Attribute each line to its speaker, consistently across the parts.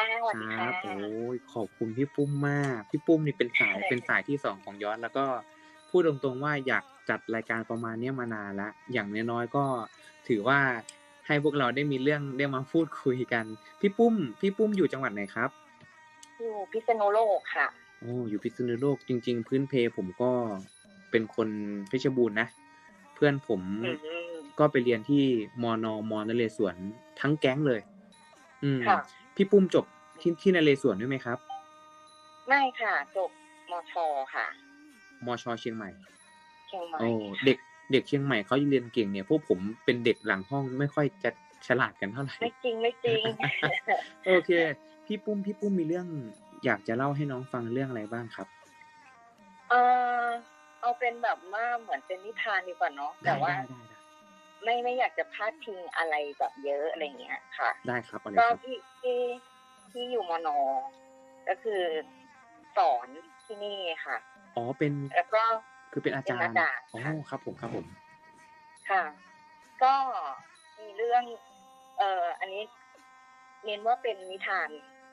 Speaker 1: ค่ะสวัส
Speaker 2: ค
Speaker 1: ดี
Speaker 2: รั
Speaker 1: ค่ะ
Speaker 2: บโอ้ยขอบคุณพี่ปุ้มมาก พี่ปุ้มนี่เป็นสายเป็นสายที่สองของยอดแล้วก็พูดตรงๆว่าอยากจัดรายการประมาณเนี้ยมานานแล้วอย่างน้อยๆก็ถือว่าให้พวกเราได้มีเรื่องได้มาพูดคุยกัน พี่ปุ้ม พี่ปุ้มอยู่จังหวัดไหนครับ
Speaker 1: อยู่พิษณุโลกค่ะ
Speaker 2: โอ้อยู่พิษณุโลกจริง ๆ พื้นเพผมก็เป็นคนเพชรบูรณ์นะ เพื่อนผม
Speaker 1: อืม
Speaker 2: ก็ไปเรียนที่มอนอมอนเรศวรทั้งแก๊งเลย อืม
Speaker 1: ค่ะ
Speaker 2: พี่ปุ้มจบที่ที่นเรศวรด้วยไหมครับ
Speaker 1: ไม่ค่ะ จบมชค่ะ
Speaker 2: มชเชียงใหม่
Speaker 1: เชียงใหม่
Speaker 2: โอ้เด็กเด็กเชียงใหม่เขาเรียนเก่งเนี่ยพวกผมเป็นเด็กหลังห้องไม่ค่อยจะฉลาดกันเท่าไหร่
Speaker 1: ไม่จริงไม่จริง
Speaker 2: โอเค พี่ปุ้มพี่ปุ้มมีเรื่องอยากจะเล่าให้น้องฟังเรื่องอะไรบ้างครับ
Speaker 1: เออเอาเป็นแบบว่าเหมือนเป็นนิทานดีกว่าเนาะแต่ว่า
Speaker 2: ได้ได้ได้
Speaker 1: ไม่ไม่อยากจะพาดพิงอะไรแบบเยอะอะไรเงี้ยค่ะ
Speaker 2: ได้ครับอะไร
Speaker 1: ก็
Speaker 2: ครับ
Speaker 1: ที่ที่ที่อยู่มนก็คือสอนที่นี่ค่ะ
Speaker 2: อ๋อ เป็น
Speaker 1: แล้วก็
Speaker 2: คือเป็นอาจาร
Speaker 1: เป็น
Speaker 2: ย์
Speaker 1: อาจารย์
Speaker 2: อ๋อ
Speaker 1: ค่ะ
Speaker 2: ครับผม ครับผม
Speaker 1: ค่ะ ก็มีเรื่อง เอ่ออันนี้เน้นว่าเป็นนิทาน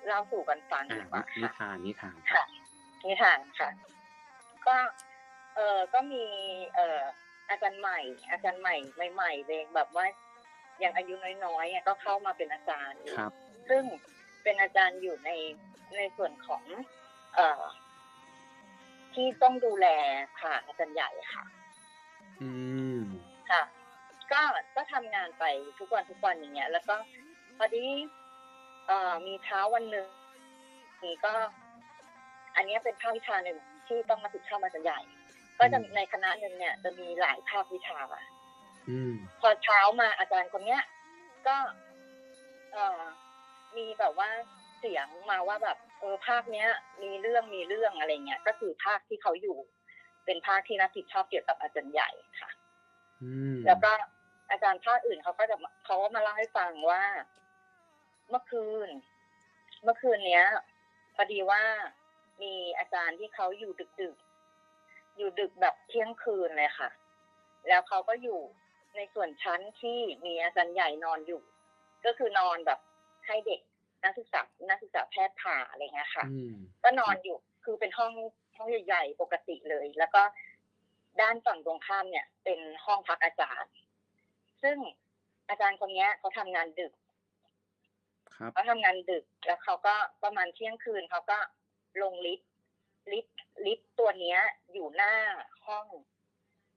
Speaker 1: เล่าสู่กันฟัง
Speaker 2: อ่า
Speaker 1: ดีกว่า
Speaker 2: นิ
Speaker 1: ค่ะ
Speaker 2: ทานนิทาน
Speaker 1: ค่ะนิทานค่ะ ก็เอ่อก็มีเอ่อ อาจารย์ใหม่ อาจารย์ใหม่ใหม่ๆเลยแบบว่ายังอายุน้อยๆอะก็เข้ามาเป็นอาจารย์อยู่
Speaker 2: ครับ
Speaker 1: ซึ่งเป็นอาจารย์อยู่ในในส่วนของ เอ่อ ที่ต้องดูแลค่ะอาจารย์ใหญ่ค่ะ
Speaker 2: อืม
Speaker 1: ค่ะ ก็ก็ทำงานไปทุกวันทุกวันอย่างเงี้ย แล้วก็พอดีเอ่อมีเช้าวันหนึ่งนี่ก็ อันเนี้ยเป็นภาควิชาหนึ่งที่ต้องมาติดเข้ามาจะใหญ่ ก็จะมีในคณะหนึ่งเนี่ย จะมีหลายภาควิชา
Speaker 2: อืม
Speaker 1: พอเช้ามาอาจารย์คนเนี้ย ก็เอ่อมีแบบว่าเสียงมาว่าแบบเออภาคเนี้ย มีเรื่องมีเรื่องอะไรเงี้ยก็คือภาคที่เขาอยู่ เป็นภาคที่รับผิดชอบเกี่ยวกับอาจารย์ใหญ่ค่ะ
Speaker 2: อืม
Speaker 1: แล้วก็อาจารย์ภาคอื่นเขาก็จะมาเขาก็มาเล่าให้ฟังว่า เมื่อคืน เมื่อคืนเนี้ยพอดีว่ามีอาจารย์ที่เขาอยู่ดึกๆ อยู่ดึกแบบเที่ยงคืนเลยค่ะ แล้วเขาก็อยู่ในส่วนชั้นที่มีอาจารย์ใหญ่นอนอยู่ ก็คือนอนแบบให้เด็กนักศึกษานักศึกษาแพทย์ผ่าอะไรเงี้ยค่ะ
Speaker 2: อืม
Speaker 1: ก็นอนอยู่คือเป็นห้องห้องใหญ่ๆปกติเลย แล้วก็ด้านฝั่งตรงข้ามเนี่ย เป็นห้องพักอาจารย์ ซึ่งอาจารย์คนเนี้ยเขาทำงานดึก
Speaker 2: ครับ
Speaker 1: เขาทำงานดึกแล้วเขาก็ประมาณเที่ยงคืนเขาก็ลงลิฟต์ ลิฟต์ลิฟต์ตัวเนี้ย อยู่หน้าห้อง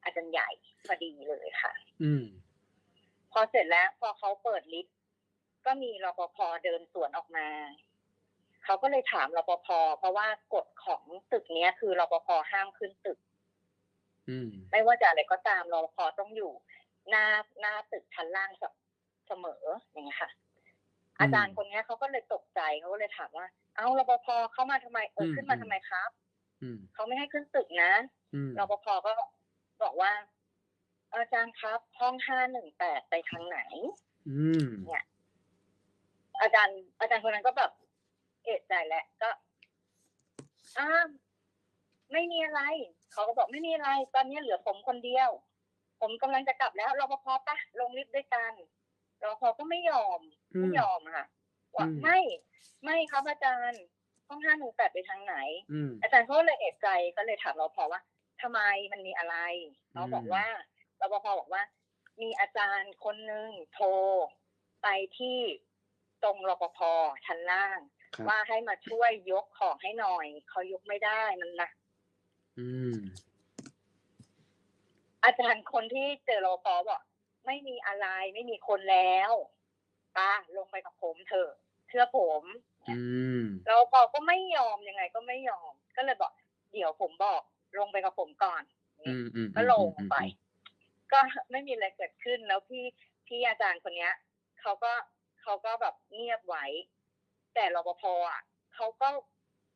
Speaker 1: อาจารย์ใหญ่พอดีเลยค่ะ
Speaker 2: อืม
Speaker 1: พอเสร็จแล้ว พอเขาเปิดลิฟต์ก็มีรปภเดินสวนออกมา เขาก็เลยถามรปภเพราะว่ากฎของตึกเนี้ย คือรปภห้ามขึ้นตึก
Speaker 2: อืม
Speaker 1: ไม่ว่าจะอะไรก็ตามรปภต้องอยู่ หน้าหน้าตึกชั้นล่างเสมออย่างเงี้ยค่ะ อาจารย์คนเนี้ยเขาก็เลยตกใจเขาก็เลยถามว่า เอ้ารปภเข้ามาทำไมเออขึ้นมาทำไมครับ
Speaker 2: อืม
Speaker 1: เขาไม่ให้ขึ้นตึกนะ
Speaker 2: อืม
Speaker 1: รปภก็บอกว่า อาจารย์ครับ ห้องห้าหนึ่งแปดไปทางไหน
Speaker 2: อืม
Speaker 1: อาจารย์ อาจารย์คนนั้นก็แบบเอะใจแหละก็อ้าวไม่มีอะไร เขาก็บอกไม่มีอะไร ตอนนี้เหลือผมคนเดียว ผมกำลังจะกลับแล้วรปภปะลงลิฟต์ด้วยกันรปภก็ไม่ยอม
Speaker 2: อื
Speaker 1: ไม่
Speaker 2: ม
Speaker 1: ยอมค่ะ ว่า
Speaker 2: อืม
Speaker 1: ไม่ ไม่ครับอาจารย์ห้องห้าหนึ่งแปดไปทางไหน
Speaker 2: อืม
Speaker 1: อาจารย์เขาก็เลยเอะใจก็เลยถามรปภว่าทำไมมันมีอะไรเขาบอก
Speaker 2: อืม
Speaker 1: ว่ารปภบอกว่า มีอาจารย์คนหนึ่งโทรไปที่ตรงรปภชั้นล่าง
Speaker 2: ครับ
Speaker 1: ว่าให้มาช่วยยกของให้หน่อยเขายกไม่ได้มันหนัก
Speaker 2: อืม
Speaker 1: อาจารย์คนที่เจอรปภบอกไม่มีอะไรไม่มีคนแล้ว ป้าลงไปกับผมเถอะเชื่อผม
Speaker 2: อืม
Speaker 1: รปภก็ไม่ยอมยังไงก็ไม่ยอม ก็เลยบอกเดี๋ยวผมบอกลงไปกับผมก่อน
Speaker 2: อืมอืม
Speaker 1: ก็ลงไป ก็ไม่มีอะไรเกิดขึ้นแล้วพี่พี่อาจารย์คนเนี้ยเขาก็เขาก็แบบเงียบไว้ แต่รปภอะเขาก็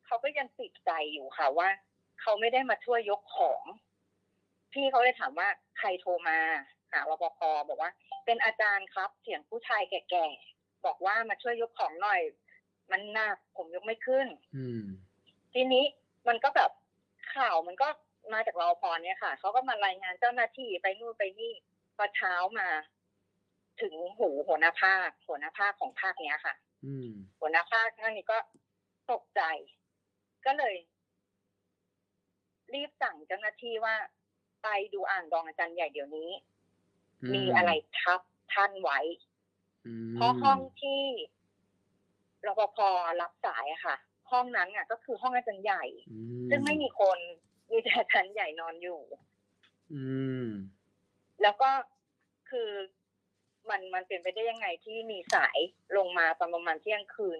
Speaker 1: เขาก็ยังติดใจอยู่ค่ะว่าเขาไม่ได้มาช่วยยกของ พี่เขาเลยถามว่าใครโทรมา หารปภบอกว่า เป็นอาจารย์ครับ เสียงผู้ชายแก่ๆบอกว่ามาช่วยยกของหน่อย มันหนักผมยกไม่ขึ้น
Speaker 2: อืม
Speaker 1: ทีนี้มันก็แบบข่าวมันก็มาจากรอพอเนี่ยค่ะเขาก็มารายงานเจ้าหน้าที่ไปนู่นไปนี่พอเช้ามา ถึงหูหัวหน้าภาคหัวหน้าภาคของภาคเนี้ยค่ะหัวหน้าภาคท่านนี้ก็ตกใจ ก็เลย รีบสั่งเจ้าหน้าที่ว่า ไปดูอ่างดองอาจารย์ใหญ่เดี๋ยวนี้ มีอะไรทับท่านไว้
Speaker 2: อืม
Speaker 1: เพราะห้องที่รปภรับสายอะค่ะ ห้องนั้นอะก็คือห้องอาจารย์ใหญ่
Speaker 2: อื
Speaker 1: ซึ่งไม่มีคนมีแต่อาจารย์ใหญ่นอนอยู่
Speaker 2: อืม
Speaker 1: แล้วก็คือมันมันเป็นไปได้ยังไงที่มีสายลงมาตอนประมาณเที่ยงคืน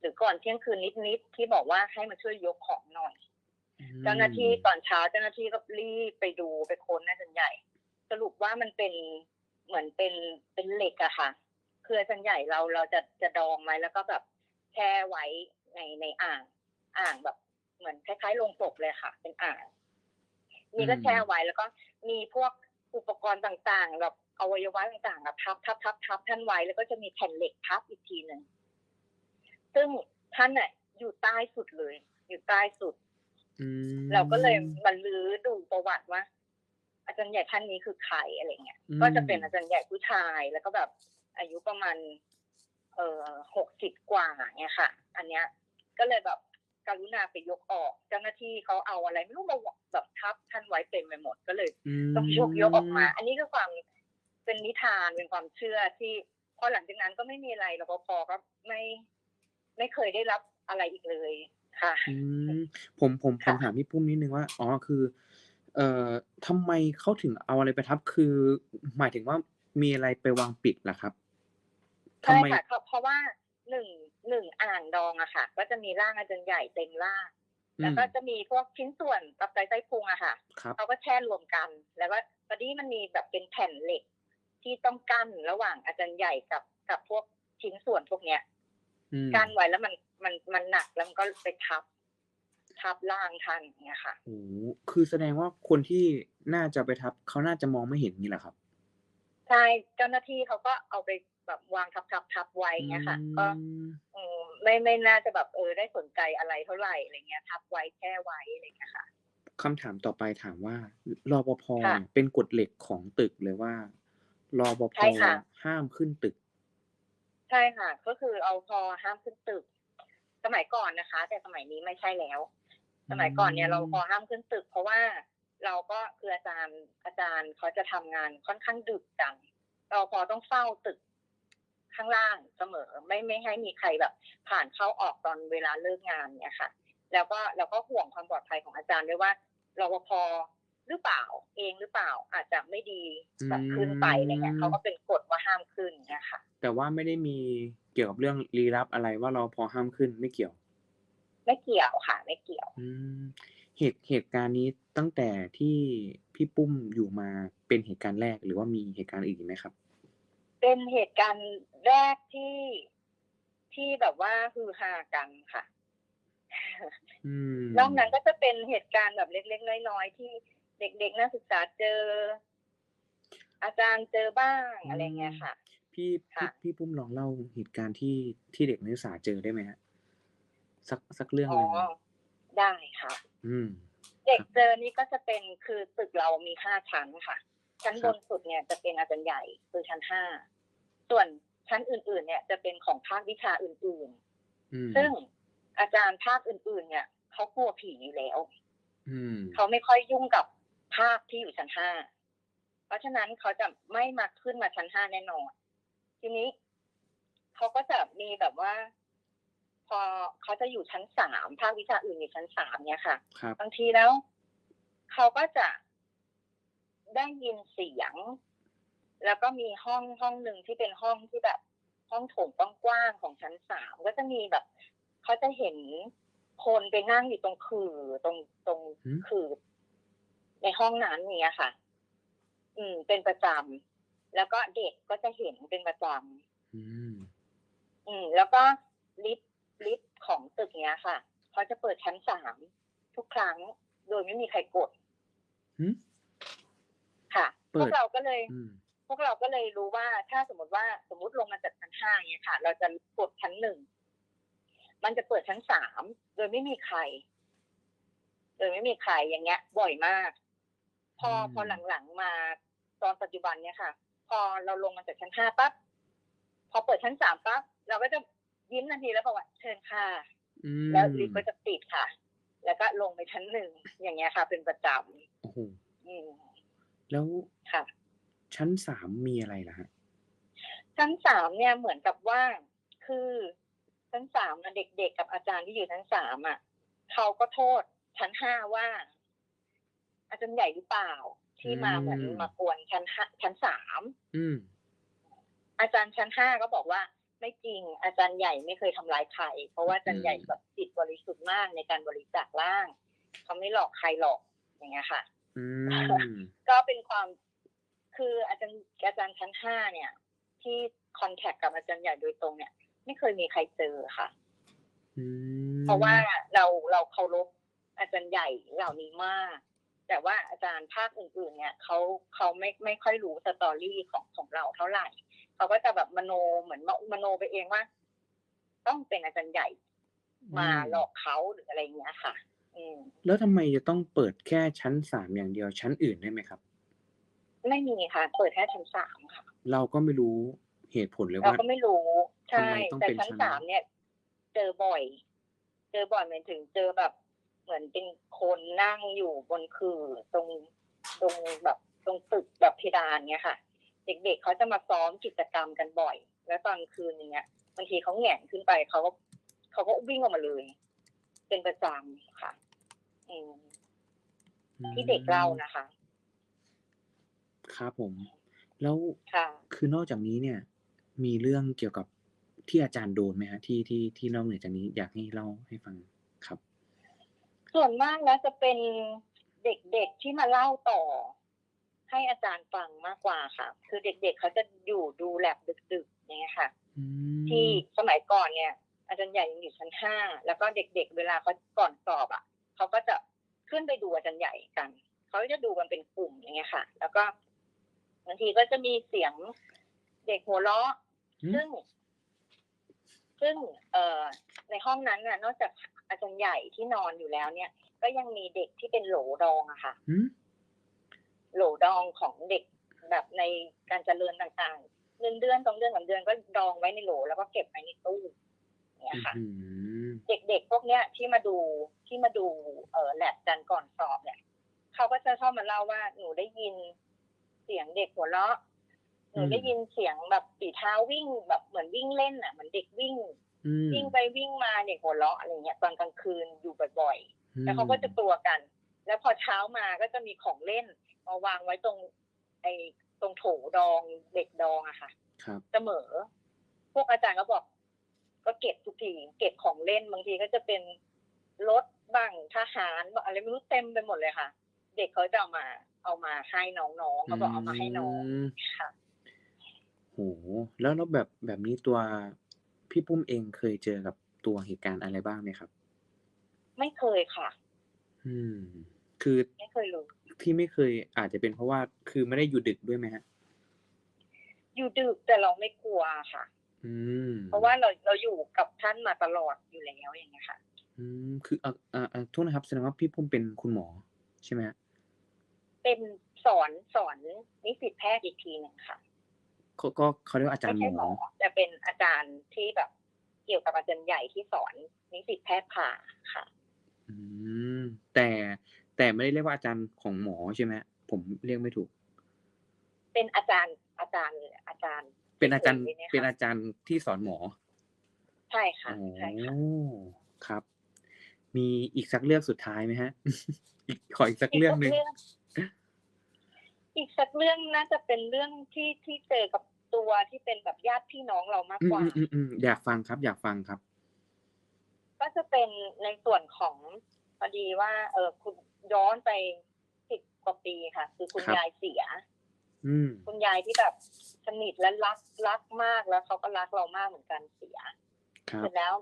Speaker 1: หรือก่อนเที่ยงคืนนิดๆที่บอกว่าให้มาช่วยยกของหน่อย เจ้าหน้าที่ตอนเช้าเจ้าหน้าที่ก็รีบไปดูไปค้นอาจารย์ใหญ่ สรุปว่ามันเป็นเหมือนเป็นเป็นเหล็กอะค่ะคืออาจารย์ใหญ่เราเราจะจะดองไว้แล้วก็แบบแช่ไว้ในในอ่าง อ่างแบบเหมือนคล้ายๆโลงศพเลยค่ะ เป็นอ่างนี่ก็แช่ไว้แล้วก็มีพวกอุปกรณ์ต่างๆแบบอวัยวะต่างๆอะทับทับทับทับท่านไว้แล้วก็จะมีแผ่นเหล็กทับอีกทีหนึ่งซึ่งท่านน่ะอยู่ใต้สุดเลย อยู่ใต้สุด
Speaker 2: อืม
Speaker 1: เราก็เลยมาลื้อดูประวัติว่า อาจารย์ใหญ่ท่านนี้คือใครอะไรเงี้ย
Speaker 2: อืม
Speaker 1: ก็จะเป็นอาจารย์ใหญ่ผู้ชายแล้วก็แบบอายุประมาณ เอ่อหกสิบกว่าเนี่ยค่ะ อันเนี้ยก็เลยแบบกรุณาไปยกออก เจ้าหน้าที่เขาเอาอะไรไม่รู้มาแบบทับท่านไว้เต็มไปหมดก็เลย
Speaker 2: ม
Speaker 1: ต้องยกยกออกมา อันนี้คือความเป็นนิทานเป็นความเชื่อที่พอหลังจากนั้นก็ไม่มีอะไรรปภก็ไม่ไม่เคยได้รับอะไรอีกเลยค่ะ
Speaker 2: อืมผมผมผม
Speaker 1: ค่ะ
Speaker 2: ถามพี่ปุ้มนิดนึงว่าอ๋อคือ เอ่อทำไมเขาถึงเอาอะไรไปทับ คือ หมายถึงว่ามีอะไรไปวางปิดล่ะครับทำ
Speaker 1: ใช่
Speaker 2: ไม
Speaker 1: ค่ะเพราะเพราะว่าหนึ่งหนึ่งอ่างดองอะค่ะ ก็จะมีร่างอาจารย์ใหญ่เต็มร่าง
Speaker 2: อื
Speaker 1: แล้ว
Speaker 2: ม
Speaker 1: ก็จะมีพวกชิ้นส่วนตับไตไส้พุงอะค่ะ
Speaker 2: ครับ
Speaker 1: เขาก็แช่รวมกัน แล้วก็ตอนนี้มันมีแบบเป็นแผ่นเหล็ก ที่ต้องกั้นระหว่างอาจารย์ใหญ่กับกับพวกชิ้นส่วนพวกเนี้ย
Speaker 2: อืม
Speaker 1: กั้นไว้แล้วมันมันมันหนักแล้วมันก็ไปทับ ทับร่างท่านอย่างเงี้ยค่ะ
Speaker 2: โอ้โหคือแสดงว่าคนที่น่าจะไปทับเขาน่าจะมองไม่เห็นนี่แหละครับ
Speaker 1: ใช่เจ้าหน้าที่เขาก็เอาไปแบบวางทับทับทับไว้อย่างเงี้ยค่ะ ก็
Speaker 2: อืม
Speaker 1: อืมไม่ไม่น่าจะแบบเออได้สนใจอะไรเท่าไหร่อะไรเงี้ย ทับไว้แช่ไว้อะไรเงี้ยค่ะ
Speaker 2: คำถามต่อไปถามว่ารปภ
Speaker 1: ค่ะ
Speaker 2: เนี่ยเป็นกฎเหล็กของตึกเลยว่ารปภ
Speaker 1: ใช่ค่ะ
Speaker 2: ห้ามขึ้นตึก
Speaker 1: ใช่ค่ะ ก็คือเอาพอห้ามขึ้นตึก สมัยก่อนนะคะ แต่สมัยนี้ไม่ใช่แล้ว สมัยก่อนเนี่ยเราพอห้ามขึ้นตึก เพราะว่าเราก็คืออาจารย์อาจารย์เขาจะทำงานค่อนข้างดึกจังเราพอต้องเฝ้าตึกข้างล่างเสมอ ไม่ไม่ให้มีใครแบบ ผ่านเข้าออกตอนเวลาเลิกงานเนี่ยค่ะ แล้วก็เราก็ห่วงความปลอดภัยของอาจารย์ด้วยว่ารปภหรือเปล่าเองหรือเปล่าอาจจะไม่ดีแบบขึ้นไปอะไรเงี้ยเขาก็เป็นกฎว่าห้ามขึ้นเนี่ยค่ะ
Speaker 2: แต่ว่าไม่ได้มีเกี่ยวกับเรื่องลี้ลับอะไรว่าเราพอห้ามขึ้นไม่เกี่ยว
Speaker 1: ไม่เกี่ยวค่ะ ไม่เกี่ยว
Speaker 2: อืมเหตุเหตุการณ์นี้ตั้งแต่ที่พี่ปุ้มอยู่มาเป็นเหตุการณ์แรกหรือว่ามีเหตุการณ์อื่นอีกไหมครับ
Speaker 1: เป็นเหตุการณ์แรกที่ที่แบบว่าฮือฮากันค่ะ
Speaker 2: อืม
Speaker 1: นอกนั้นก็จะเป็นเหตุการณ์แบบเล็กๆน้อยๆที่เด็กๆนักศึกษาเจอ อาจารย์เจอบ้างอะไรเงี้ยค่ะ
Speaker 2: พี่พี่
Speaker 1: ค่ะ
Speaker 2: พี่ปุ้มลองเล่าเหตุการณ์ที่ที่เด็กนักศึกษาเจอได้ไหมฮะ สักสักเรื่อง
Speaker 1: อ๋
Speaker 2: ห
Speaker 1: อ
Speaker 2: นึ่ง
Speaker 1: ได้ค่ะ
Speaker 2: อืม
Speaker 1: เด็กเจอนี่ก็จะเป็นคือตึกเรามีห้าชั้นค่ะ ชั้น
Speaker 2: ครับ
Speaker 1: บนสุดเนี่ยจะเป็นอาจารย์ใหญ่คือชั้นห้าส่วนชั้นอื่น ๆ เนี่ยจะเป็นของภาควิชาอื่น
Speaker 2: อืม
Speaker 1: ๆซึ่งอาจารย์ภาคอื่น ๆ เนี่ยเขากลัวผีอยู่แล้ว
Speaker 2: อืม
Speaker 1: เขาไม่ค่อยยุ่งกับภาคที่อยู่ชั้นห้า เพราะฉะนั้นเขาจะไม่มาขึ้นมาชั้นห้าแน่นอน ทีนี้เขาก็จะมีแบบว่า พอเขาจะอยู่ชั้นสามภาควิชาอื่นอยู่ชั้นสามเนี่ยค่ะ
Speaker 2: ครับ
Speaker 1: บางทีแล้ว เขาก็จะได้ยินเสียง แล้วก็มีห้องห้องหนึ่งที่เป็นห้องที่แบบ ห้องโถงกว้างๆของชั้นสามก็จะมีแบบเขาจะเห็นคนไปนั่งอยู่ตรงขื่อตรงตรง
Speaker 2: หืม
Speaker 1: ขื่อในห้องนั้นอย่างเงี้ยค่ะ อืม เป็นประจำแล้วก็เด็กก็จะเห็นเป็นประจำ
Speaker 2: อืม
Speaker 1: อืม แล้วก็ลิฟต์ ลิฟต์ของตึกเนี้ยค่ะเขาจะเปิดชั้นสามทุกครั้ง โดยไม่มีใครกด
Speaker 2: หืม
Speaker 1: ค่ะ
Speaker 2: เปิ
Speaker 1: พ
Speaker 2: ด
Speaker 1: วกเราก็เลย
Speaker 2: อืม
Speaker 1: พวกเราก็เลยรู้ว่าถ้าสมมติว่าสมมติลงมาจากชั้นห้าอย่างเงี้ยค่ะ เราจะกดชั้นหนึ่งมันจะเปิดชั้นสามโดยไม่มีใคร โดยไม่มีใครอย่างเงี้ย บ่อยมาก พอ
Speaker 2: อืม
Speaker 1: พอหลังๆมาตอนปัจจุบันเนี้ยค่ะ พอเราลงมาจากชั้นห้าปั๊บพอเปิดชั้นสามปั๊บเราก็จะ ยิ้มทันทีแล้วบอกว่าเชิญค่ะ
Speaker 2: อืม
Speaker 1: แล้วลิฟต์ก็จะปิดค่ะ แล้วก็ลงไปชั้นหนึ่งอย่างเงี้ยค่ะ เป็นประจ
Speaker 2: โอ้โหำ
Speaker 1: อืม
Speaker 2: แล้ว
Speaker 1: ค่ะ
Speaker 2: ชั้นสามมีอะไรล่ะฮะ
Speaker 1: ชั้นสามเนี่ยเหมือนกับว่าคือชั้นสามน่ะเด็กๆกับอาจารย์ที่อยู่ชั้นสามอะเขาก็โทษชั้นห้าว่า อาจารย์ใหญ่หรือเปล่า ที่มา
Speaker 2: อืม
Speaker 1: เหมือนมากวนชั้นห้าชั้นสาม
Speaker 2: อืม
Speaker 1: อาจารย์ชั้นห้าก็บอกว่า ไม่จริง อาจารย์ใหญ่ไม่เคยทำร้ายใคร เพราะว่าอาจารย์ใหญ่แบบจิตบริสุทธิ์มากในการบริจาคร่างเขาไม่หลอกใครหรอกอย่างเงี้ยค่ะ
Speaker 2: อืม
Speaker 1: ก็เป็นความคืออาจารย์อาจารย์ชั้นห้าเนี่ย ที่คอนแทคกับอาจารย์ใหญ่โดยตรงเนี่ย ไม่เคยมีใครเจอค่ะ
Speaker 2: อืม
Speaker 1: เพราะว่าเราเราเคารพอาจารย์ใหญ่เหล่านี้มาก แต่ว่าอาจารย์ภาคอื่นๆ เนี่ยเขาเขาไม่ไม่ค่อยรู้สตอรี่ของของเราเท่าไหร่เขาก็จะแบบมโนเหมือนมโนไปเองว่า ต้องเป็นอาจารย์ใหญ่มาหลอกเขาหรืออะไรอย่างเงี้ยค่ะ อืม
Speaker 2: แล้วทำไมจะต้องเปิดแค่ชั้นสามอย่างเดียวชั้นอื่นได้ไหมครับ
Speaker 1: ไม่มีค่ะ เปิดแค่ชั้นสามค่ะ
Speaker 2: เราก็ไม่รู้เหตุผลเลย
Speaker 1: เรา
Speaker 2: ว่า
Speaker 1: ก็ไม่รู้ใช่
Speaker 2: ทำไมต้อง
Speaker 1: แต่
Speaker 2: เป็น
Speaker 1: ชั้น
Speaker 2: ชั้น
Speaker 1: สามเนี่ย เจอบ่อย เจอบ่อยหมายถึงเจอแบบ เหมือนเป็นคนนั่งอยู่บนคือตรงตรงแบบตรงตึกแบบเพดานเนี่ยค่ะ เด็กๆเขาจะมาซ้อมกิจกรรมกันบ่อย แล้วตอนคืนอย่างเงี้ยบางทีเขาแหงนขึ้นไปเขาก็เขาก็วิ่งออกมาเลย เป็นประจำค่ะ อืมที่เด็กเล่านะคะ
Speaker 2: ครับผม แล้ว
Speaker 1: ค่ะ
Speaker 2: คือนอกจากนี้เนี่ย มีเรื่องเกี่ยวกับที่อาจารย์โดนไหมฮะที่ที่ที่นอกเหนือจากนี้อยากให้เล่าให้ฟังครับ
Speaker 1: ส่วนมากแล้วจะเป็นเด็กๆที่มาเล่าต่อ ให้อาจารย์ฟังมากกว่าค่ะ คือเด็กๆเขาจะอยู่ดูแลบดึกๆอย่างเงี้ยค่ะ
Speaker 2: อืม
Speaker 1: ที่สมัยก่อนเนี่ย อาจารย์ใหญ่ยังอยู่ชั้นห้าแล้วก็เด็ก ๆ เวลาเขาก่อนสอบอะเขาก็จะขึ้นไปดูอาจารย์ใหญ่กันเขาจะดูกันเป็นกลุ่มอย่างเงี้ยค่ะ แล้วก็บางทีก็จะมีเสียงเด็กหัวเราะ
Speaker 2: อืม
Speaker 1: ซึ่งซึ่งเอ่อในห้องนั้นน่ะ นอกจาก อาจารย์ใหญ่ที่นอนอยู่แล้วเนี่ย ก็ยังมีเด็กที่เป็นโหลดองอะค่ะ
Speaker 2: อืม
Speaker 1: โหลดองของเด็กแบบในการเจริญต่างๆเดือนเดือนสองเดือนสามเดือนก็ดองไว้ในโหลแล้วก็เก็บไว้ในตู้เนี่ยค่ะ
Speaker 2: อืม
Speaker 1: เด็กๆพวกเนี้ยที่มาดูที่มาดูเออแลบกันก่อนสอบเนี่ยเขาก็จะชอบมาเล่าว่าหนูได้ยินเสียงเด็กหัวเราะหนู
Speaker 2: อืม
Speaker 1: ได้ยินเสียงแบบฝีเท้าวิ่งแบบเหมือนวิ่งเล่นอะเหมือนเด็กวิ่ง
Speaker 2: อืม
Speaker 1: วิ่งไปวิ่งมาเด็กหัวเราะอะไรเงี้ยตอนกลางคืนอยู่บ่อยๆแล้วเขาก็จะตัวกัน แล้วพอเช้ามาก็จะมีของเล่นมาวางไว้ตรง ไอ้ตรงโถดองเด็กดองอะค่ะ
Speaker 2: ครับ
Speaker 1: เสมอ พวกอาจารย์ก็บอก ก็เก็บทุกทีเก็บของเล่นบางทีก็จะเป็นรถบ้างทหารบ้างอะไรไม่รู้เต็มไปหมดเลยค่ะ เด็กเขาจะเอามาเอามาให้น้องๆเขาบอกเอามาให้น้อง
Speaker 2: ม
Speaker 1: ค่ะ
Speaker 2: โหแล้วแล้วแบบแบบนี้ตัว พี่ปุ้มเองเคยเจอกับตัวเหตุการณ์อะไรบ้างไหมครับ
Speaker 1: ไม่เคยค่ะ
Speaker 2: อืม คือ
Speaker 1: ไม่เคยรู้
Speaker 2: ที่ไม่เคยอาจจะเป็นเพราะว่าคือไม่ได้อยู่ดึกด้วยไหมฮะ
Speaker 1: อยู่ดึกแต่เราไม่กลัวค่ะ
Speaker 2: อืม
Speaker 1: เพราะว่าเราเราอยู่กับท่านมาตลอดอยู่แล้วอย่างเงี้ยค่ะ
Speaker 2: อืม คือเอ่อเอ่อเอ่อโทษนะครับแสดงว่าพี่ปุ้มเป็นคุณหมอใช่ไหมฮะ
Speaker 1: เป็นสอนสอนนิสิตแพทย์อีกทีหนึ่งค่ะ
Speaker 2: ก็ก็เขาเรียกว่าอาจาร
Speaker 1: ไม่
Speaker 2: ย์ห
Speaker 1: ใช่
Speaker 2: ม
Speaker 1: หม
Speaker 2: อ
Speaker 1: อแต่เป็นอาจารย์ที่แบบเกี่ยวกับอาจารย์ใหญ่ที่สอนนิสิตแพทย์ผ่าค่ะ
Speaker 2: อืมแต่แต่ไม่ได้เรียกว่าอาจารย์ของหมอใช่ไหมฮะผมเรียกไม่ถูก
Speaker 1: เป็นอาจารย์อาจารย์อาจารย์
Speaker 2: เป็นอาจารย์
Speaker 1: เฉยๆเนี่ยค่ะ
Speaker 2: เป็นอาจารย์ที่สอนหมอ
Speaker 1: ใช่ค่ะ
Speaker 2: อ๋อ
Speaker 1: ใช่ค่ะ
Speaker 2: ครับ มีอีกสักเรื่องสุดท้ายไหมฮะอีกขออีกสักเรื่องหนึ่ง
Speaker 1: อีกสักเรื่องน่าจะเป็นเรื่องที่ที่เจอกับ ตัวที่เป็นแบบญาติพี่น้องเรามาก
Speaker 2: อืม
Speaker 1: กว่า
Speaker 2: อืมอืมอืมอยากฟังครับ อยากฟังครับ
Speaker 1: ก็จะเป็นในส่วนของพอดีว่า เออคุณย้อนไปสิบกว่าปีค่ะ คือคุณ
Speaker 2: ครับ
Speaker 1: ยายเสีย
Speaker 2: อืม
Speaker 1: คุณยายที่แบบสนิทและรักรักมากแล้วเขาก็รักเรามากเหมือนกันเสีย
Speaker 2: ครั
Speaker 1: เส
Speaker 2: บ
Speaker 1: ร็จแล้ว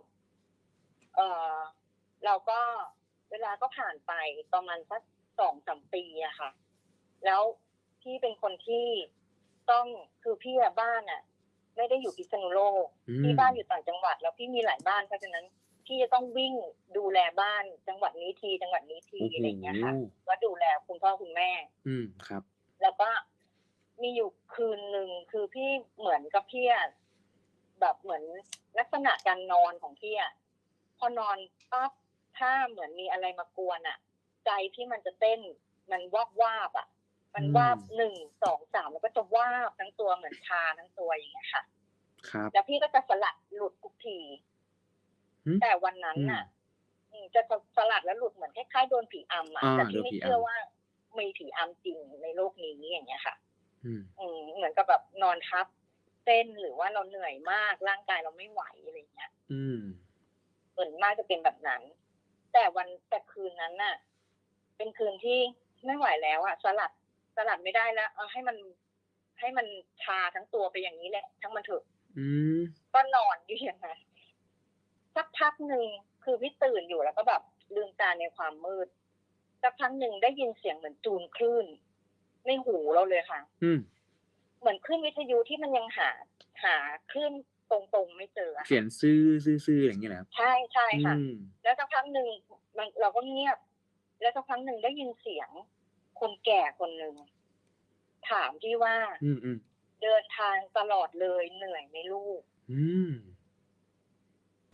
Speaker 1: เออเราก็เวลาก็ผ่านไปประมาณสักสองสามปีอะค่ะ แล้วพี่เป็นคนที่ ต้องคือพี่อะบ้านอะไม่ได้อยู่พิษณุโลก
Speaker 2: อื
Speaker 1: พี่
Speaker 2: ม
Speaker 1: บ้านอยู่ต่างจังหวัด แล้วพี่มีหลายบ้านเพราะฉะนั้นพี่จะต้องวิ่งดูแลบ้านจังหวัดนี้ทีจังหวัดนี้ที
Speaker 2: โอ้โห
Speaker 1: อะไรอย่างเงี้ยค่ะก็ดูแลคุณพ่อคุณแม่
Speaker 2: อืมครับ
Speaker 1: แล้วก็มีอยู่คืนหนึ่งคือพี่เหมือนกับพี่อะแบบเหมือนลักษณะการนอนของพี่อะพอนอนปั๊บถ้าเหมือนมีอะไรมากวนอะใจที่มันจะเต้นมันวาบวาบๆอะ มันวาบหนึ่งสองสามแล้วก็จะวาบทั้งตัวเหมือนชาทั้งตัวอย่างเงี้ยค่ะ
Speaker 2: ครับ
Speaker 1: แล้วพี่ก็จะสลัดหลุดทุกที
Speaker 2: หืม
Speaker 1: แต่วันนั้นน่ะอืมจะสลัดแล้วหลุดเหมือนคล้ายๆโดนผีอำอะ
Speaker 2: อ่า
Speaker 1: แต่พี่ไม่
Speaker 2: โดนผีอำ
Speaker 1: เชื่อว่ามีผีอำจริงในโลกนี้อย่างเงี้ยค่ะ
Speaker 2: อืม
Speaker 1: อืมเหมือนกับแบบนอนทับเต้นหรือว่าเราเหนื่อยมากร่างกายเราไม่ไหวอะไรเงี้ย
Speaker 2: อืม
Speaker 1: ส่วนมากจะเป็นแบบนั้น แต่วันแต่คืนนั้นน่ะ เป็นคืนที่ไม่ไหวแล้วอะสลัดส ลัดไม่ได้แล้วเอาให้มัน ให้มันชาทั้งตัวไปอย่างนี้แหละ ทั้งมันเถอะ
Speaker 2: อืม
Speaker 1: ก็นอนอยู่อย่างนั้นสักพักหนึ่งคือพี่ตื่นอยู่แล้วก็แบบลืมตาในความมืดสักพักหนึ่งได้ยินเสียงเหมือนจูนคลื่นในหูเราเลยค่ะ
Speaker 2: อืม
Speaker 1: เหมือนคลื่นวิทยุที่มันยังหา หาคลื่นตรงๆไม่เจออะ
Speaker 2: เขียนซื่อซื่อซื่ออย่างเงี้ยแหละครับ
Speaker 1: ใช่ใช่ค่ะ
Speaker 2: อืม
Speaker 1: แล้วสักพักหนึ่งมันเราก็เงียบ แล้วสักพักหนึ่งได้ยินเสียง คนแก่คนหนึ่งถามที่ว่า
Speaker 2: อืมอืม
Speaker 1: เดินทางตลอดเลยเหนื่อยไหมลูก
Speaker 2: อืม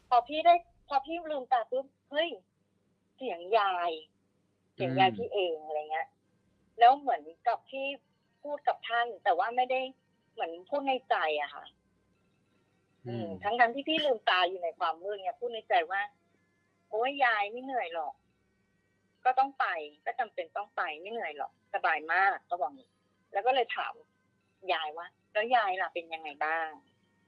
Speaker 1: พอพี่ได้ พอพี่ลืมตาปุ๊บเฮ้ย เสียงยาย เสียงยายพี่เองอะไรเงี้ย แล้วเหมือนกับที่พูดกับท่าน แต่ว่าไม่ได้เหมือนพูดในใจอะค่ะ
Speaker 2: อื
Speaker 1: อื
Speaker 2: ม
Speaker 1: มทั้งทั้งที่พี่ลืมตาอยู่ในความมืดเนี่ยพูดในใจว่า โอ้ยยายไม่เหนื่อยหรอก ก็ต้องไป ก็จำเป็นต้องไปไม่เหนื่อยหรอกสบายมากก็บอกนี้แล้วก็เลยถามยายว่า แล้วยายล่ะเป็นยังไงบ้าง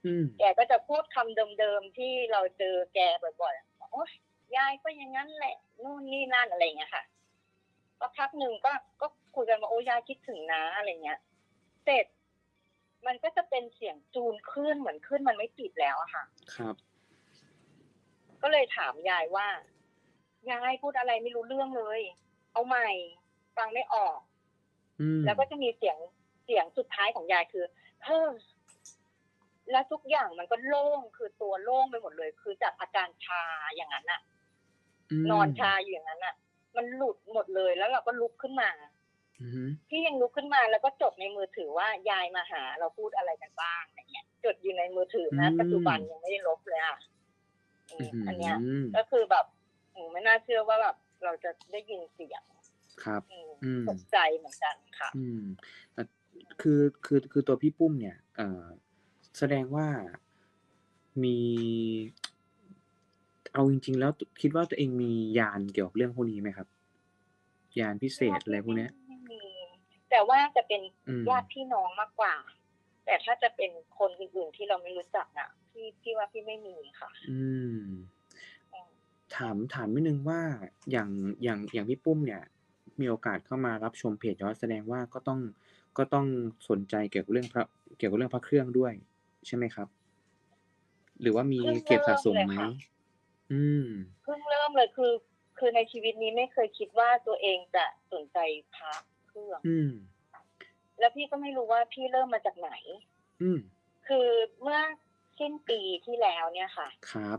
Speaker 2: อืม
Speaker 1: แกก็จะพูดคำเดิมๆที่เราเจอแกบ่อยๆโอ้ยยายก็อย่างนั้นแหละนู่นนี่นั่นอะไรอย่างเงี้ยค่ะก็พักหนึ่งก็ก็คุยกันว่าโอ้ยายคิดถึงนะอะไรเงี้ย เสร็จ มันก็จะเป็นเสียงจูนขึ้นเหมือนขึ้นมันไม่ติดแล้วอะค่ะ
Speaker 2: ครับ
Speaker 1: ก็เลยถามยายว่า ยายพูดอะไรไม่รู้เรื่องเลย เอาใหม่ฟังไม่ออก
Speaker 2: อืม
Speaker 1: แล้วก็จะมีเสียงเสียงสุดท้ายของยายคือเฮ้อแล้วทุกอย่างมันก็โล่งคือตัวโล่งไปหมดเลย คือจากอาการชาอย่างนั้นน่ะ
Speaker 2: ม
Speaker 1: นอนชาอยู่อย่างนั้นน่ะมันหลุดหมดเลยแล้วเราก็ลุกขึ้นมา
Speaker 2: อืม
Speaker 1: พี่ยังลุกขึ้นมาแล้วก็จดในมือถือว่ายายมาหา เราพูดอะไรกันบ้างอะไรเงี้ยจดอยู่ในมือถือนะปัจจุบันยังไม่ได้ลบเลยอะอืมอันเนี้ย
Speaker 2: ม
Speaker 1: ก็คือแบบ อืมไม่น่าเชื่อว่าแบบเราจะได้ยินเสียง
Speaker 2: ครับ
Speaker 1: อืม
Speaker 2: อืม
Speaker 1: ตกใจเหมือนกันค่ะ
Speaker 2: อืมเอ่อคือคือคือตัวพี่ปุ้มเนี่ยเอ่อแสดงว่ามีเอาจริง ๆ แล้วคิดว่าตัวเองมียานเกี่ยวกับเรื่องพวกนี้ไหมครับ ยานพิเศษอะไรพวกเนี้ย
Speaker 1: ไม่มีแต่ว่าจะเป็น
Speaker 2: อืม
Speaker 1: ญาติพี่น้องมากกว่า แต่ถ้าจะเป็นคนอื่นๆที่เราไม่รู้จักอะพี่พี่ว่าพี่ไม่มีค่ะ
Speaker 2: อืม
Speaker 1: อืม
Speaker 2: ถามถามนิดนึงว่าอย่างอย่างอย่างพี่ปุ้มเนี่ย มีโอกาสเข้ามารับชมเพจยอดแสดงว่าก็ต้องก็ต้องสนใจเกี่ยวกับเรื่องพระเกี่ยวกับเรื่องพระเครื่องด้วย ใช่ไหมครับ หรือว่ามีเก็บสะสมไหมอืม
Speaker 1: เพิ่งเริ่มเลยคือ คือในชีวิตนี้ไม่เคยคิดว่าตัวเองจะสนใจพระเครื่อง
Speaker 2: อืม
Speaker 1: แล้วพี่ก็ไม่รู้ว่าพี่เริ่มมาจากไหน
Speaker 2: อืม
Speaker 1: คือเมื่อสิ้นปีที่แล้วเนี่ยค่ะ
Speaker 2: ครับ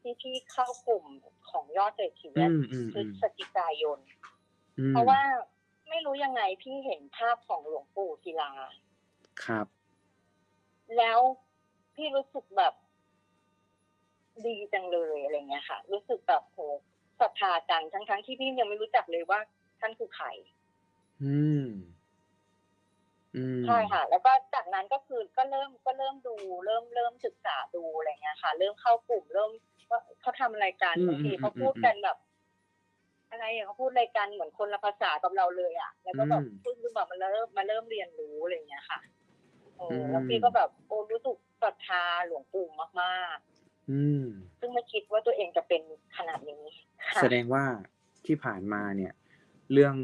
Speaker 1: ที่พี่เข้ากลุ่มของยอดเศรษฐี
Speaker 2: อืมอืม
Speaker 1: พฤ
Speaker 2: อืม
Speaker 1: ศจิกายน
Speaker 2: อืม
Speaker 1: เพราะว่าไม่รู้ยังไงพี่เห็นภาพของหลวงปู่ศิลา
Speaker 2: ครับ
Speaker 1: แล้วพี่รู้สึกแบบดีจังเลยอะไรเงี้ยค่ะ รู้สึกแบบโหศรัทธาจังทั้งทั้งๆที่พี่ยังไม่รู้จักเลยว่า ท่านคือใคร
Speaker 2: อืมอืม
Speaker 1: ใช่ค่ะ แล้วก็จากนั้นก็คือก็เริ่มก็เริ่มดู เริ่มเริ่มศึกษาดูอะไรเงี้ยค่ะ เริ่มเข้ากลุ่มเริ่ม ว่าเขาทำอะไรกัน
Speaker 2: อืม
Speaker 1: บางที
Speaker 2: อืม
Speaker 1: เขา
Speaker 2: อืม
Speaker 1: พูดกันแบบ อะไรอะเขาพูดอะไรกันเหมือนคนละภาษากับเราเลยอะ แล้วก็แบบ
Speaker 2: อืม
Speaker 1: พูดแบบมันเริ่มมาเริ่มเรียนรู้อะไรเงี้ยค่ะเอออ
Speaker 2: ม
Speaker 1: แล้วพี่ก็แบบโอ้รู้สึกศรัทธาหลวงปู่มาก
Speaker 2: อืม
Speaker 1: ๆ ซึ่งไม่คิดว่าตัวเองจะเป็นขนาดนี้ค่ะ
Speaker 2: แสดงว่าที่ผ่านมาเนี่ย เรื่อง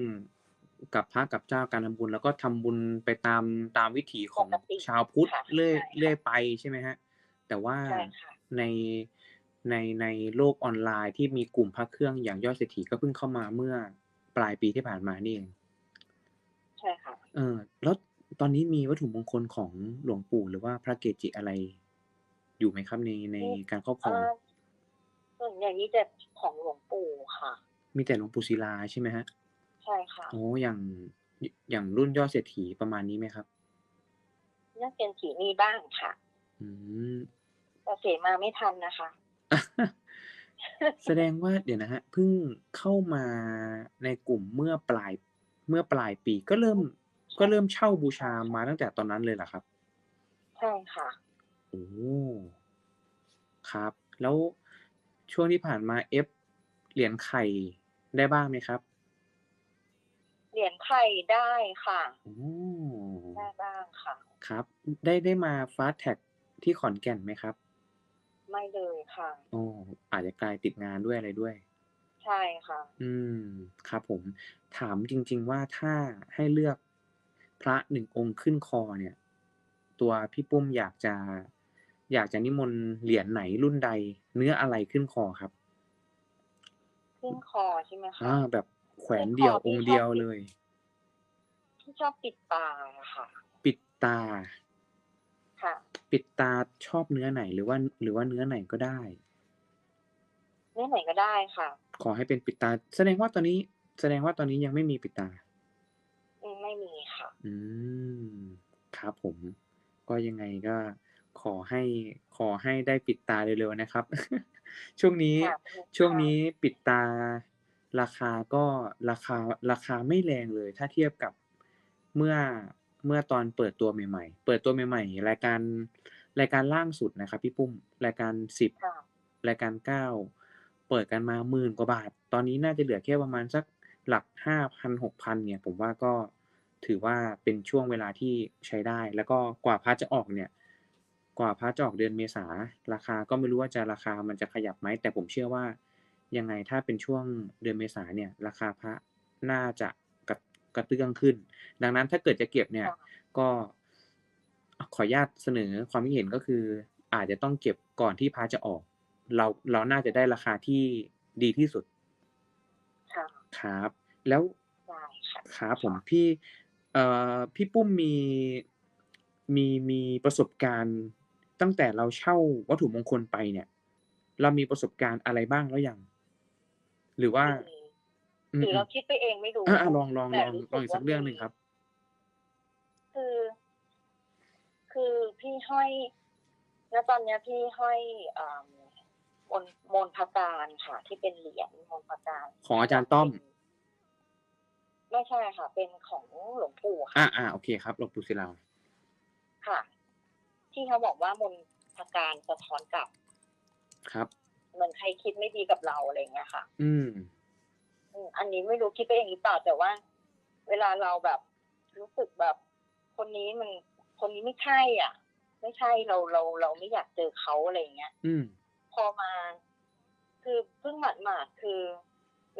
Speaker 2: กับพระกับเจ้าการทำบุญ แล้วก็ทำบุญไปตามตามวิถีของ
Speaker 1: ปกติ
Speaker 2: ชาวพุทธ
Speaker 1: ค่ะ
Speaker 2: เรื่อย
Speaker 1: ใช่ค่ะ
Speaker 2: เรื่อยไปใช่ไหมฮะ แต่ว่า
Speaker 1: ใช่ค่ะ
Speaker 2: ใน ในในโลกออนไลน์ที่มีกลุ่มพระเครื่องอย่างยอดเศรษฐีก็เพิ่งเข้ามาเมื่อปลายปีที่ผ่านมานี่เอง
Speaker 1: ใช่ค่ะ
Speaker 2: เออแล้วตอนนี้มีวัตถุมงคลของหลวงปู่หรือว่าพระเกจิอะไร อยู่ไหมครับในในการครอบคร
Speaker 1: เอ่
Speaker 2: อง
Speaker 1: อส่วนใหญ่นี้จะของหลวงปู่ค่ะ
Speaker 2: มีแต่หลวงปู่ศิลาใช่ไหมฮะ
Speaker 1: ใช่ค่ะ
Speaker 2: โอ้อย่างอย่างรุ่นยอดเศรษฐีประมาณนี้ไหมครับ
Speaker 1: น่าเป็นสีนี้บ้างค่ะ
Speaker 2: อืม
Speaker 1: แต่เสมาไม่ทันนะคะ
Speaker 2: แสดงว่าเดี๋ยวนะฮะเพิ่งเข้ามาในกลุ่มเมื่อปลายเมื่อปลายปีก็เริ่ม ก็เริ่มเช่าบูชามาตั้งแต่ตอนนั้นเลยเหรอครับ
Speaker 1: ใช่ค่ะ
Speaker 2: โอ้ครับ แล้วช่วงที่ผ่านมาเอฟเหรียญไข่ได้บ้างไหมครับ
Speaker 1: เหรียญไข่ได้ค่ะ
Speaker 2: โอ้
Speaker 1: ได้บ้างค่ะ
Speaker 2: ครับ ได้ได้มาฟาสแท็กที่ขอนแก่นไหมครับ
Speaker 1: ไม่เลยค่ะ
Speaker 2: โอ้อาจจะกลายติดงานด้วยอะไรด้วย
Speaker 1: ใช่ค่ะ
Speaker 2: อืม ครับผม ถามจริง ๆ ว่าถ้าให้เลือกพระหนึ่งองค์ขึ้นคอเนี่ย ตัวพี่ปุ้มอยากจะ อยากจะนิมนต์เหรียญไหนรุ่นใด เนื้ออะไรขึ้นคอครับ
Speaker 1: ขึ้นคอใช่ไหมคะ
Speaker 2: อ่าแบบแขวนเดี่ยวองค์เดียวเลย
Speaker 1: ที่ชอบปิดตาค่ะ
Speaker 2: ปิดตา
Speaker 1: ค่ะ
Speaker 2: ปิดตาชอบเนื้อไหนหรือว่า หรือว่าเนื้อไหนก็ได้
Speaker 1: เนื้อไหนก็ได้ค่ะ
Speaker 2: ขอให้เป็นปิดตา แสดงว่าตอนนี้ แสดงว่าตอนนี้ยังไม่มีปิดตา
Speaker 1: อืมไม่มีค่ะ
Speaker 2: อืมครับผม ก็ยังไงก็ขอให้ขอให้ได้ปิดตาเร็วๆนะครับ ช่วงนี้
Speaker 1: ค่ะ
Speaker 2: ช่วงนี้ปิดตา ราคาก็ราคาราคาไม่แรงเลย ถ้าเทียบกับเมื่อ เมื่อตอนเปิดตัวใหม่ ๆ เปิดตัวใหม่ ๆ รายการรายการล่างสุดนะครับ พี่ปุ้มรายการสิบ
Speaker 1: ค่ะ
Speaker 2: รายการเก้าเปิดกันมาหมื่นกว่าบาท ตอนนี้น่าจะเหลือแค่ประมาณสักหลักห้าพันหกพันเนี่ย ผมว่าก็ถือว่าเป็นช่วงเวลาที่ใช้ได้ แล้วก็กว่าพระจะออกเนี่ย กว่าพระจะออกเดือนเมษาราคาก็ไม่รู้ว่าจะราคามันจะขยับไหมแต่ผมเชื่อว่ายังไงถ้าเป็นช่วงเดือนเมษาเนี่ย ราคาพระน่าจะ กระกระเตื้องขึ้น ดังนั้นถ้าเกิดจะเก็บเนี่ย
Speaker 1: ค่ะ
Speaker 2: ก็ขออนุญาตเสนอความคิดเห็นก็คือ อาจจะต้องเก็บก่อนที่พระจะออก เราเราน่าจะได้ราคาที่ดีที่สุด
Speaker 1: ค่ะ
Speaker 2: ครับ แล้ว
Speaker 1: ได้ค่ะ
Speaker 2: ครับผมพี่เอ่อพี่ปุ้มมีมีมีประสบการณ์ตั้งแต่เราเช่าวัตถุมงคลไปเนี่ย เรามีประสบการณ์อะไรบ้างแล้วยังหรือว่า
Speaker 1: หรือ
Speaker 2: ม
Speaker 1: เราคิดไปเองไม่รู้
Speaker 2: อ่าลองลอง
Speaker 1: แต่
Speaker 2: ลอง
Speaker 1: รู้
Speaker 2: ลองอีกสักเรื่องหนึ่งครับ
Speaker 1: คือ คือพี่ห้อยณตอนเนี้ยพี่ห้อยอ่ามนมนพาการค่ะ ที่เป็นเหรียญมนพาการ
Speaker 2: ของอาจารย์ต้อม
Speaker 1: ไม่ใช่ค่ะ เป็นของหลวงปู่ค่ะ
Speaker 2: อ่าอ่าโอเคครับหลวงปู่ศิลา
Speaker 1: ค่ะ ที่เขาบอกว่ามนพาการสะท้อนกลับ
Speaker 2: ครับ
Speaker 1: เหมือนใครคิดไม่ดีกับเราอะไรเงี้ยค่ะ
Speaker 2: อืม
Speaker 1: อืมอันนี้ไม่รู้คิดไปเองหรือเปล่าแต่ว่า เวลาเราแบบรู้สึกแบบ คนนี้มันคนนี้ไม่ใช่ อะ ไม่ใช่เราเราเราไม่อยากเจอเขาอะไรเงี้ย
Speaker 2: อืม
Speaker 1: พอมา คือเพิ่งหมาดหมาดๆคือ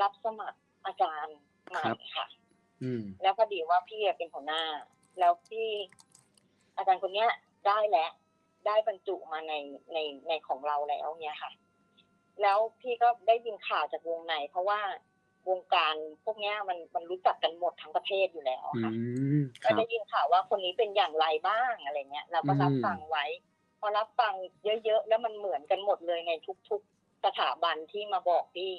Speaker 1: รับสมัครอาจารย์ใหม่
Speaker 2: ครับ
Speaker 1: ค่ะ
Speaker 2: อืม
Speaker 1: แล้วพอดีว่าพี่เป็นหัวหน้า แล้วพี่อาจารย์คนเนี้ยได้แล้วได้บรรจุมาในในในของเราแล้วเนี่ยค่ะ แล้วพี่ก็ได้ยินข่าวจากวงในเพราะว่า วงการพวกเนี้ยมันมันรู้จักกันหมดทั้งประเทศอยู่แล้ว
Speaker 2: อื
Speaker 1: ค่ะ
Speaker 2: มค
Speaker 1: ก็
Speaker 2: รับ
Speaker 1: ได้ยินข่าวว่าคนนี้เป็นอย่างไรบ้างอะไรเงี้ยเราก็รับ
Speaker 2: อืม
Speaker 1: ฟังไว้ พอรับฟังเยอะๆแล้วมันเหมือนกันหมดเลยในทุก ๆสถาบันที่มาบอกพี่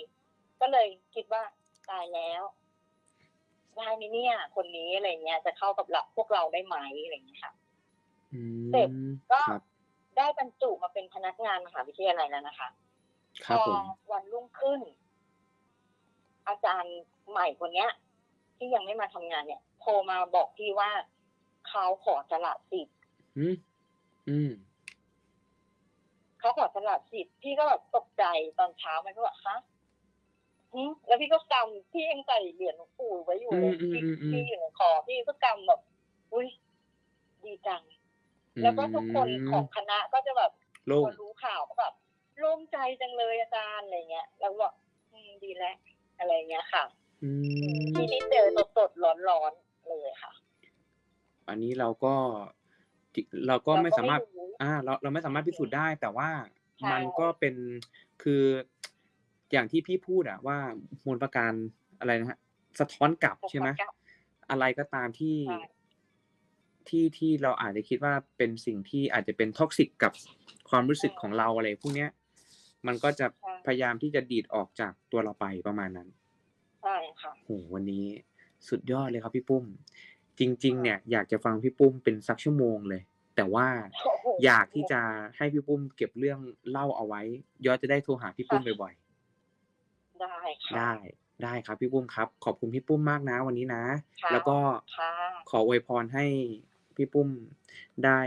Speaker 1: ก็เลยคิดว่าตายแล้วได้ไหมเนี่ย คนนี้อะไรเงี้ย จะเข้ากับเราพวกเราได้ไหมอะไรเงี้ยค่ะ
Speaker 2: อื
Speaker 1: เสร็จ
Speaker 2: ม
Speaker 1: ก็
Speaker 2: ครับ
Speaker 1: ได้บรรจุมาเป็นพนักงานมหาวิทยาลัยแล้วนะคะ
Speaker 2: ค
Speaker 1: พ
Speaker 2: รับ
Speaker 1: อ
Speaker 2: ผม
Speaker 1: วันรุ่งขึ้น อาจารย์ใหม่คนเนี้ย ที่ยังไม่มาทำงานเนี่ยโทรมาบอกพี่ว่าเขาขอสละสิทธิ์
Speaker 2: อืมอืม
Speaker 1: เขาขอสละสิทธิ์พี่ก็แบบตกใจตอนเช้ามันก็บอกฮะหึแล้วพี่ก็กำพี่ยังใส่เหรียญหลวงปู่ไว้อยู่เลย
Speaker 2: อืม
Speaker 1: พี่
Speaker 2: อืมอืม
Speaker 1: พี่อยู่ในคอพี่ก็กำแบบ อุ้ยดีจัง แล้วก็ทุกคนของคณะก็จะแบบ
Speaker 2: โล่ง
Speaker 1: พอรู้ข่าวก็แบบโล่งใจจังเลยอาจารย์อะไรเงี้ย แล้วก็บอกอืมดีแล้ว อะไรเงี้ยค่ะ
Speaker 2: อืม
Speaker 1: ที่นี่เจอสดๆร้อนๆเลยค่ะ
Speaker 2: อันนี้เราก็จิเราก็ไม่สามารถ
Speaker 1: เรู้
Speaker 2: อ่า เราเราไม่สามารถพิสูจน์ได้ แต่ว่า
Speaker 1: ใช่
Speaker 2: มันก็เป็นคืออย่างที่พี่พูดอะว่ามวลประการอะไรนะฮะสะท้อนกลับใช่ไหม
Speaker 1: สะท้อนกลับ
Speaker 2: อะไรก็ตามที่
Speaker 1: ใช่
Speaker 2: ที่ที่เราอาจจะคิดว่าเป็นสิ่งที่อาจจะเป็นท็อกซิกกับความรู้สึกของเราอะไรพวกเนี้ย มันก็จะ
Speaker 1: ใช่
Speaker 2: พยายามที่จะดีดออกจากตัวเราไปประมาณนั้น
Speaker 1: ใช่ค่ะ
Speaker 2: โหวันนี้สุดยอดเลยครับพี่ปุ้ม จริง ๆ เนี่ย อยากจะฟังพี่ปุ้มเป็นสักชั่วโมงเลย แต่ว่า
Speaker 1: โอ้โห
Speaker 2: อยากที่จะให้พี่ปุ้มเก็บเรื่องเล่าเอาไว้ยอดจะได้โทรหาพี่ปุ้มบ่อย
Speaker 1: ได้
Speaker 2: ๆ
Speaker 1: ค่ะ
Speaker 2: ได้ได้ครับพี่ปุ้มครับ ขอบคุณพี่ปุ้มมากนะวันนี้นะ
Speaker 1: ค่ะ
Speaker 2: แล้วก็
Speaker 1: ค่ะ
Speaker 2: ขออวยพรให้พี่ปุ้มได้